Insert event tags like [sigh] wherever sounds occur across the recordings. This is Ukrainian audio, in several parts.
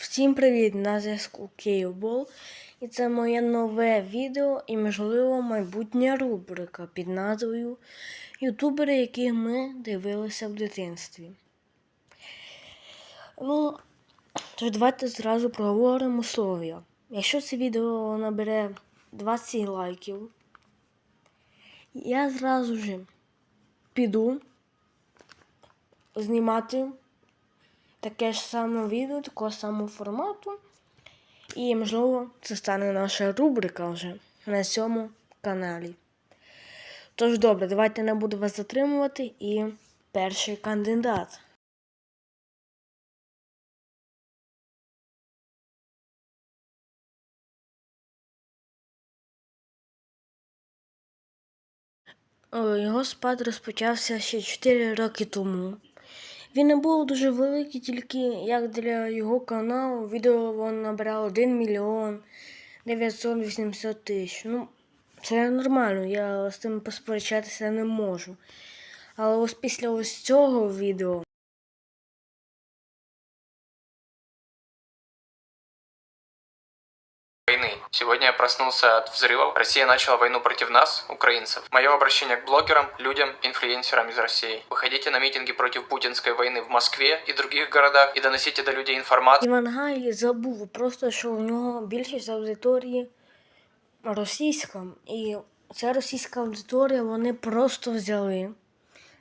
Всім привіт! На зв'язку Київбол. І це моє нове відео і, можливо, майбутня рубрика під назвою Ютубери, яких ми дивилися в дитинстві. Ну, тож давайте зразу проговоримо условия. Якщо це відео набере 20 лайків, я зразу ж піду знімати таке ж саме відео, такого самого формату. І, можливо, це стане наша рубрика вже на цьому каналі. Тож добре, давайте не буду вас затримувати і перший кандидат. Його спад розпочався ще 4 роки тому. Він не був дуже великий, тільки як для його каналу відео він набрав 1 мільйон 980 тисяч. Ну, це нормально, я з тим посперечатися не можу. Але ось після ось цього відео. Сегодня я проснулся от взрывов. Россия начала войну против нас, украинцев. Мое обращение к блогерам, людям, инфлюенсерам из России. Выходите на митинги против путинской войны в Москве и других городах и доносите до людей информацию. Іван Гай забув просто, що у нього більшість аудиторії російська. І ця російська аудиторія вони просто взяли,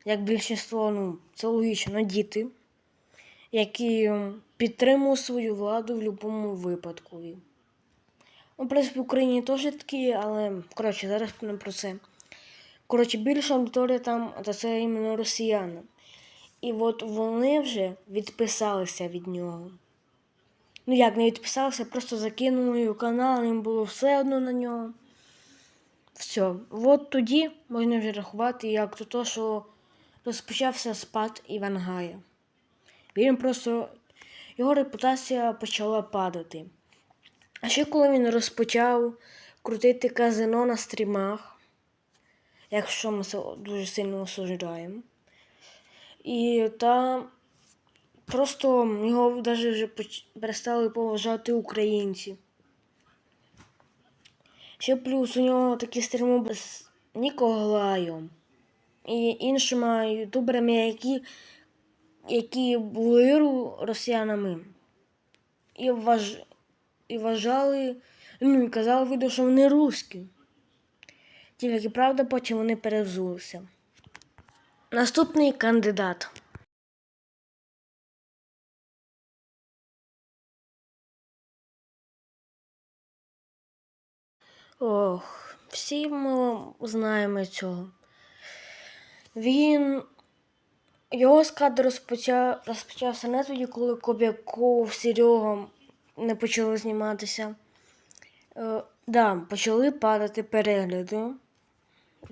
як більшість, ну, це логічно, діти, які м, підтримують свою владу в будь-якому випадку. Ну, в принципі, в Україні теж такі, але коротше, зараз не про це. Коротше, більша аудиторія там, це, це іменно росіяни. І от вони вже відписалися від нього. Ну як не відписалися, просто закинули його канал, їм було все одно на нього. Все. От тоді можна вже рахувати, як то, то що розпочався спад Івангая. Він просто його репутація почала падати. А ще коли він розпочав крутити казино на стрімах, якщо ми це дуже сильно осуждаємо. І та просто його навіть вже перестали поважати українці. Ще плюс у нього такі стріми з Ніколаєм і іншими ютуберами, які, які були росіянами. І, вваж... і вважали, ну і казали відео, що вони русські. Тільки правда, потім вони перевзулися. Наступний кандидат. Ох, всі ми знаємо цього. Він. Його скад розпочав, розпочався не тоді, коли Кобяков, Серега не почали зніматися. Е, да, почали падати перегляди.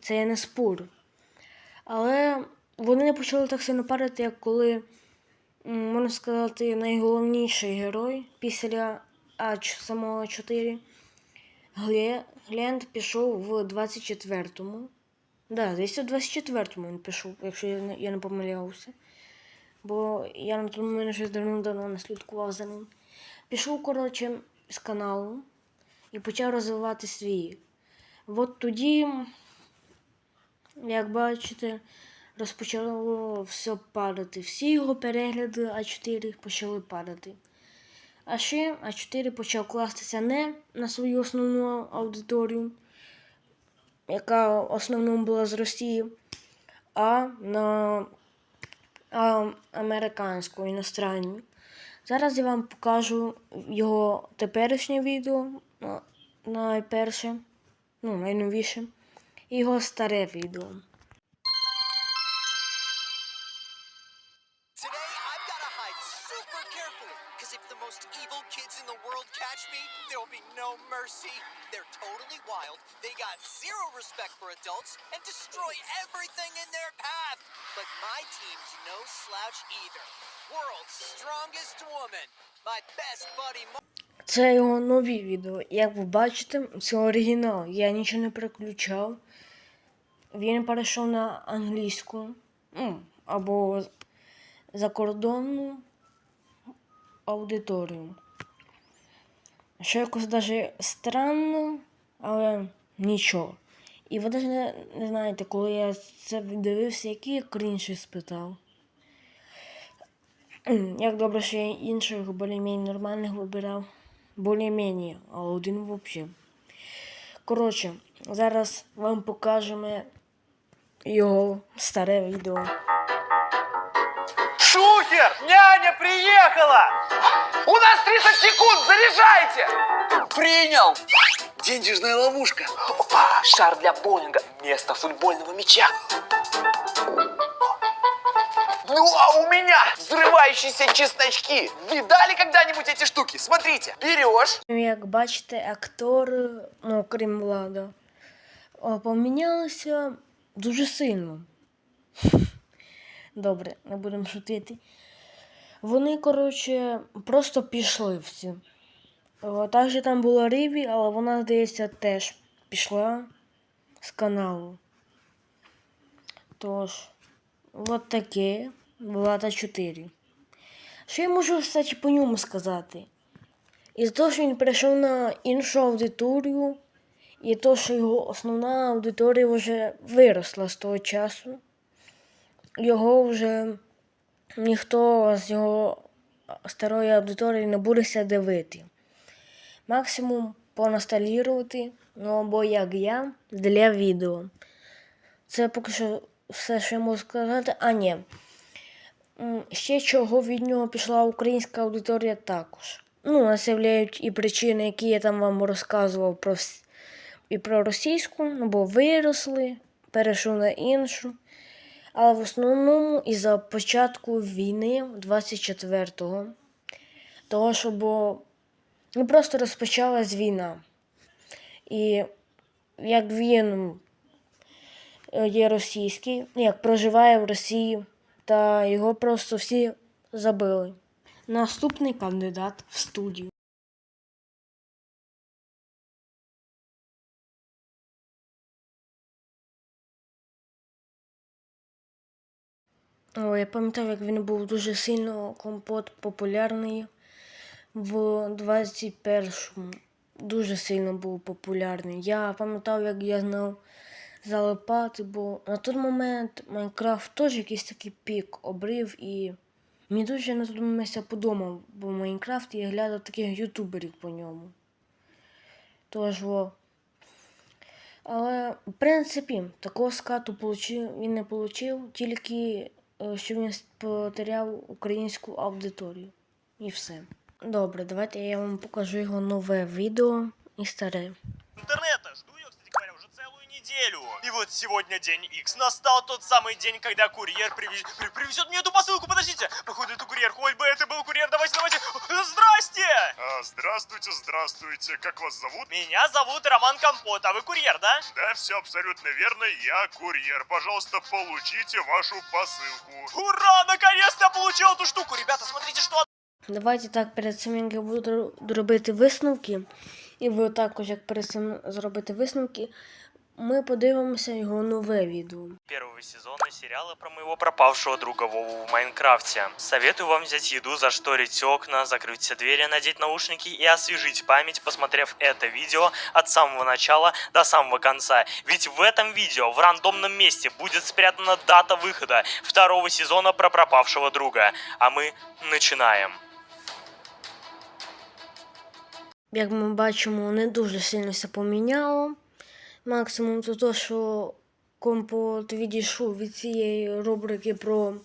Це я не спорю. Але вони не почали так сильно падати, як коли, можна сказати, найголовніший герой після Ач самого 4. Глент пішов в 24-му. Да, десь у 24-му він пішов, якщо я не, я помилявся. Бо я на тому момент щось давно-давно не слідкував за ним. Пішов, коротше, з каналу і почав розвивати свій. От тоді, як бачите, розпочало все падати. Всі його перегляди А4 почали падати. А ще А4 почав кластися не на свою основну аудиторію, яка в основному була з Росії, а на а, американську, іностранню. Зараз я вам покажу його теперішнє відео, найперше, ну, найновіше, і його старе відео. Це його нові відео. Як ви бачите, це оригінал. Я нічого не переключав. Він перейшов на англійську ну, або закордонну аудиторію. що якось даже странно, але нічого. І ви навіть не, не знаєте, коли я це дивився, який я крінж спитав. Як добре, що я інших більш-менш нормальних вибирав. Більш-менш, а один взагалі. Коротше, зараз вам покажемо його старе відео. Шухер! Няня приехала! У нас 30 секунд, заряжайте! Принял! Денежная ловушка. Опа, шар для боулинга вместо футбольного мяча. Ну а у меня взрывающиеся чесночки. Видали когда-нибудь эти штуки? Смотрите, берешь, Ну, Як бачите, актори, ну, крім влада, помінялися дуже сильно. [laughs] Добре, не будемо шутити. Вони, коротше, просто пішли всі. Також там була Ріві, але вона, здається, теж пішла з каналу. Тож, от таке. Влада 4. Що я можу, кстати, по ньому сказати? І того, що він перейшов на іншу аудиторію, і то, що його основна аудиторія вже виросла з того часу, його вже ніхто з його старої аудиторії не буде ся дивити. Максимум поностальгірувати, ну або як я, для відео. Це поки що все, що я можу сказати. А ні. Ще чого від нього пішла українська аудиторія також. Ну, нас являють і причини, які я там вам розказував про і про російську, ну бо виросли, перейшов на іншу. Але в основному із-за початку війни 24-го. Того, що бо ну, просто розпочалась війна. І як він є російський, як проживає в Росії, та його просто всі забили. Наступний кандидат в студію. О, я пам'ятаю, як він був дуже сильно компот популярний в 21-му. Дуже сильно був популярний. Я пам'ятав, як я знав залипати, бо на той момент Майнкрафт теж якийсь такий пік обрив і мені дуже на той момент подумав, бо в Майнкрафті я глядав таких ютуберів по ньому. Тож, во. Але, в принципі, такого скату получив, він не отримав, тільки е, що він потеряв українську аудиторію. І все. Добре, давайте я вам покажу його нове відео і старе. Интернета. Жду неделю. И вот сегодня день X. Настал тот самый день, когда курьер привез- при- привезет мне эту посылку. Подождите. Походу, это курьер. Хоть бы это был курьер. Давайте, давайте. Здрасте! А, здравствуйте, здравствуйте. Как вас зовут? Меня зовут Роман Компот, а вы курьер, да? Да, все абсолютно верно. Я курьер. Пожалуйста, получите вашу посылку. Ура! Наконец-то я получил эту штуку. Ребята, смотрите, что Давайте так перед як я буду робити висновки, і ви також, як перед цим зробити висновки, ми подивимося його нове відео. первого сезона сериала про моего пропавшего друга Вову в Майнкрафте. Советую вам взять еду, зашторить окна, закрыть все двери, надеть наушники и освежить память, посмотрев это видео от самого начала до самого конца. Ведь в этом видео в рандомном месте будет спрятана дата выхода второго сезона про пропавшего друга. А мы начинаем. Як ми бачимо, не дуже сильно все поміняло. Максимум то те, що компот відійшов від цієї рубрики про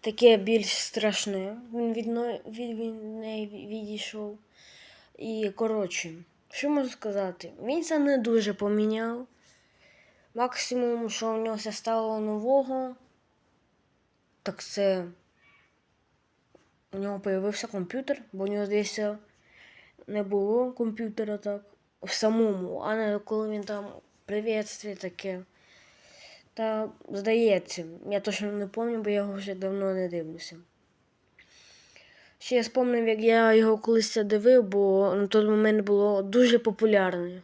таке більш страшне. Він від, від, від неї відійшов. І коротше, що можу сказати? Він це не дуже поміняв. Максимум, що в нього все стало нового, так це у нього з'явився комп'ютер, бо у нього здається не було комп'ютера так в самому, а не коли він там привітстві таке. Та здається, я точно не пам'ятаю, бо я його вже давно не дивлюся. Ще я спомнив, як я його колись дивив, бо на той момент було дуже популярне.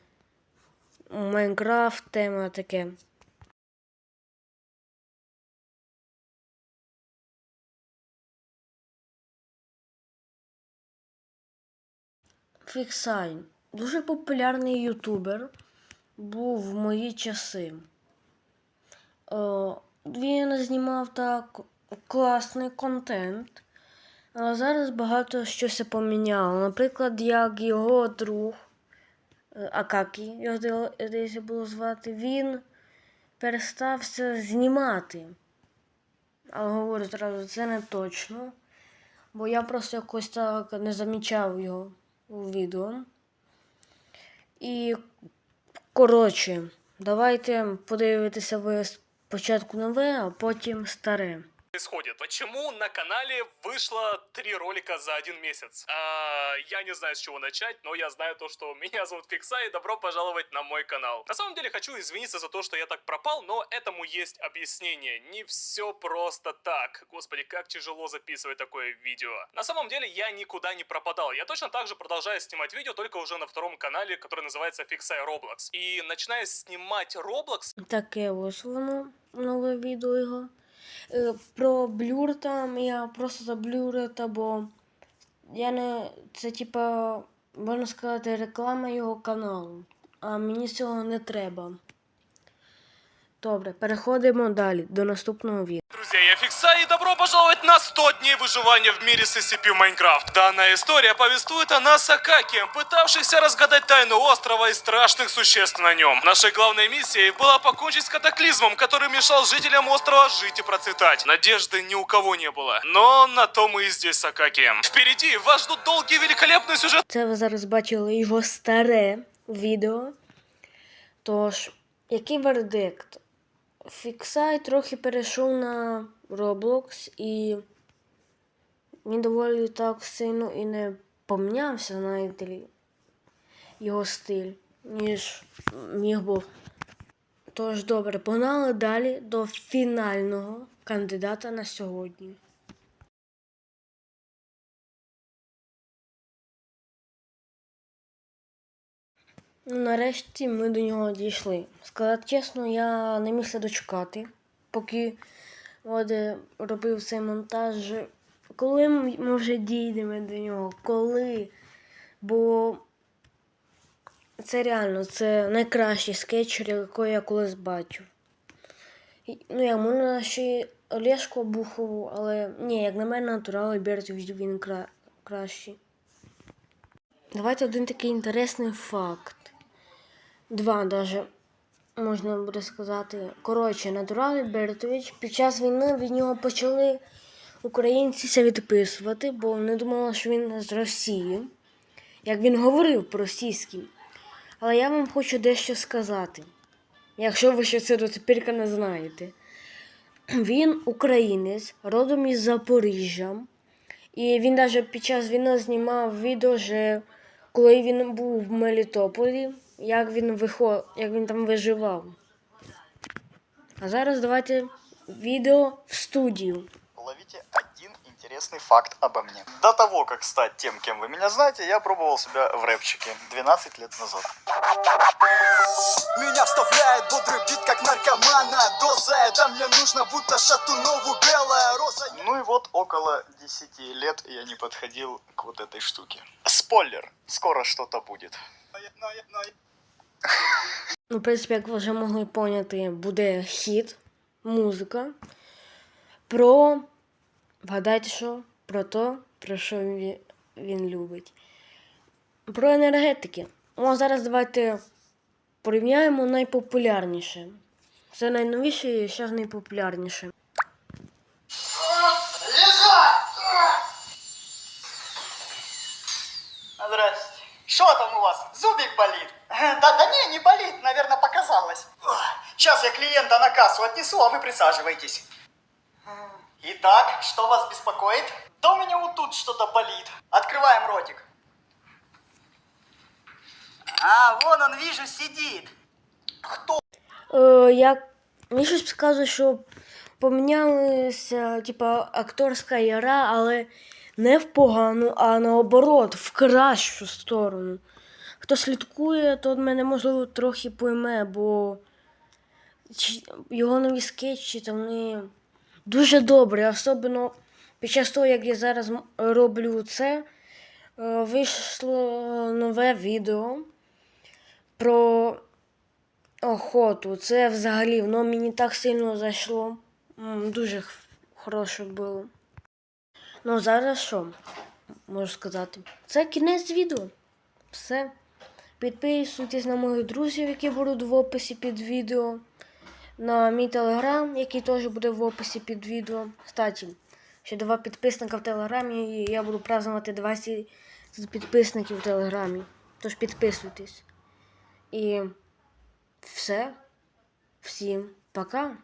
Майнкрафт, тема таке. Фіксай. Дуже популярний ютубер був в мої часи. Е, він знімав так класний контент. Але зараз багато що се поміняло. Наприклад, як його друг е, Акакі, його зда- здається було звати, він перестався знімати. Але говорю зразу, це не точно. Бо я просто якось так не замічав його у відео. І коротше, давайте подивитися ви спочатку нове, а потім старе. Происходит? Почему на канале вышло три ролика за один месяц? А, я не знаю, с чего начать, но я знаю то, что [laughs] меня зовут Фикса, и добро пожаловать на мой канал. На самом деле хочу извиниться за то, что я так пропал, но этому есть объяснение. Не все просто так. Господи, как тяжело записывать такое видео. На самом деле я никуда не пропадал. Я точно так же продолжаю снимать видео, только уже на втором канале, который называется Фиксай Roblox. И начиная снимать Roblox, Таке ось воно нове відео його. Е, Про блюр там я просто заблюрив, бо я не. Це типа, можна сказати, реклама його каналу. А мені цього не треба. Добре, переходимо далі до наступного відео. Друзья, я Фикса и добро пожаловать на 100 дней выживания в мире с SCP Майнкрафт. Данная история повествует о нас Акаке, пытавшихся разгадать тайну острова и страшных существ на нем. Нашей главной миссией была покончить с катаклизмом, который мешал жителям острова жить и процветать. Надежды ни у кого не было, но на то мы и здесь с Акаки. Впереди вас ждут долгий великолепный сюжет Це ви зараз бачили його старе відео. Тож, який вердикт? Фіксай трохи перейшов на Roblox і він доволі так сильно і не помінявся, знаєте його стиль, ніж міг був. Тож добре, погнали далі до фінального кандидата на сьогодні. Нарешті ми до нього дійшли. Сказати чесно, я не міг дочекати, поки от, е, робив цей монтаж. Коли ми вже дійдемо до нього? Коли? Бо це реально це найкращий скетч, який я колись бачив. Ну, я можна ще Олешку Бухову, але ні, як на мене, натурал Альбертович він кра... кращий. Давайте один такий інтересний факт. Два даже можна буде сказати. Коротше, Натурал Альбертович під час війни від нього почали українці відписувати, бо вони думали, що він з Росії, як він говорив по-російськи. Але я вам хочу дещо сказати, якщо ви ще це до тепер не знаєте. Він українець, родом із Запоріжжя. І він навіть під час війни знімав відео, коли він був в Мелітополі, як він виход... як він там виживав. А зараз давайте відео в студію. Ловите один интересный факт обо мне. До того, как стать тем, кем вы меня знаете, я пробовал себя в рэпчике 12 лет назад. Меня вставляет бодрый бит, как наркомана Доза, это мне нужно, будто шатунову белая роза Ну и вот около 10 лет я не подходил к вот этой штуке. Спойлер, скоро что-то будет. Ну, в принципі, як ви вже могли поняти, буде хіт, музика про. Вгадайте, що? Про то, про що він, він любить. Про енергетики. А зараз давайте порівняємо найпопулярніше. Це найновіше і зараз найпопулярніше. Что там у вас? Зубик болит? Да, да не, не болит, наверное, показалось. Сейчас я клиента на кассу отнесу, а вы присаживайтесь. Итак, что вас беспокоит? Да у меня вот тут что-то болит. Открываем ротик. А, вон он, вижу, сидит. Е, як мені щось підказує, що помінялася, типа, акторська яра, але не в погану, а наоборот, в кращу сторону. Хто слідкує, то мене можливо трохи пойме, бо його нові скетчі там вони дуже добрі, особливо під час того, як я зараз роблю це, Е, Вийшло нове відео про охоту. Це взагалі воно мені так сильно зайшло. Дуже хороше було. Ну, зараз що можу сказати? Це кінець відео. Все. Підписуйтесь на моїх друзів, які будуть в описі під відео. На мій телеграм, який теж буде в описі під відео. Кстати, ще два підписника в телеграмі, і я буду празднувати 20 підписників в телеграмі. Тож підписуйтесь. І все. Всім пока.